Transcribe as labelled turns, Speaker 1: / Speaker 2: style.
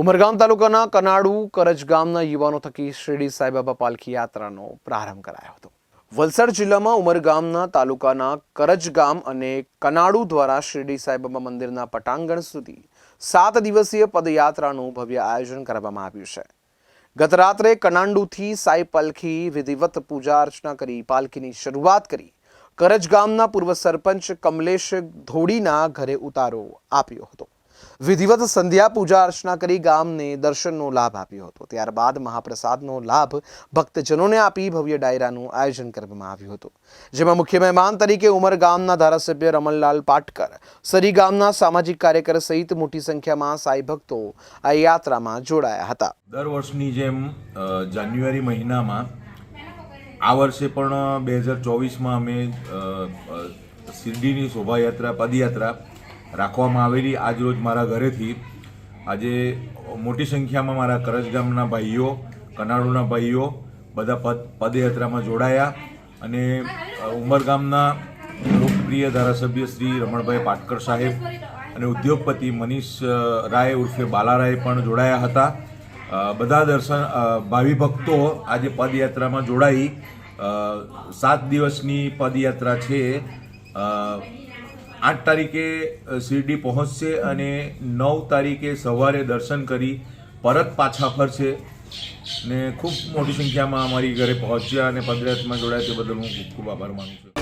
Speaker 1: ઉમરગામ તાલુકાના કનાડુ કરજ ગામના યુવાનો થકી શિરડી સાઈબાબા પાલખી યાત્રાનો પ્રારંભ કરાયો હતો. વલસાડ જિલ્લામાં ઉમરગામના તાલુકાના કરજ ગામ અને કનાડુ દ્વારા શિરડી સાઈબાબા મંદિરના પટાંગણ સુધી સાત દિવસીય પદયાત્રાનું ભવ્ય આયોજન કરવામાં આવ્યું છે. ગત રાત્રે કનાંડુથી સાઈ પાલખી વિધિવત પૂજા અર્ચના કરી પાલખીની શરૂઆત કરી કરજ ગામના પૂર્વ સરપંચ કમલેશ ધોડીના ઘરે ઉતારો આપ્યો હતો. વિધિવત સંધ્યા પૂજા અર્ચના કરી ગામને દર્શનનો લાભ આપ્યો હતો. ત્યારબાદ મહાપ્રસાદનો લાભ ભક્તજનોને આપી ભવ્ય ડાયરાનું આયોજન કરવામાં આવ્યું હતું. જેમાં મુખ્ય મહેમાન તરીકે ઉમર ગામના ધારાસભ્ય રમણલાલ પાટકર, સરી ગામના સામાજિક કાર્યકર સહિત મોટી સંખ્યામાં સાઈ ભક્તો આ યાત્રામાં જોડાયા હતા.
Speaker 2: દર વર્ષની જેમ જાન્યુઆરી મહિનામાં આ વર્ષે પણ બે હજાર ચોવીસમાં અમે શિરડીની શોભાયાત્રા, પદયાત્રા રાખવામાં આવેલી આજ રોજ મારા ઘરેથી આજે મોટી સંખ્યામાં મારા કરજ ગામના ભાઈઓ કનાડુના ભાઈઓ બધા પદ, પદયાત્રામાં જોડાયા અને ઉમરગામના લોકપ્રિય ધારાસભ્ય શ્રી રમણભાઈ પાટકર સાહેબ અને ઉદ્યોગપતિ મનીષ રાય ઉર્ફે બાલારાય પણ જોડાયા હતા. બધા દર્શન ભાવિ ભક્તો આજે પદયાત્રામાં જોડાઈ. સાત દિવસની પદયાત્રા છે. આઠ તારીખે શિરડી પહોંચશે અને નવ તારીખે સવારે દર્શન કરી પરત પાછા ફરશે. ને ખૂબ મોટી સંખ્યામાં અમારી ઘરે પહોંચ્યા અને પદયાત્રામાં જોડાયા તે બદલ હું ખૂબ ખૂબ આભાર માનું છું.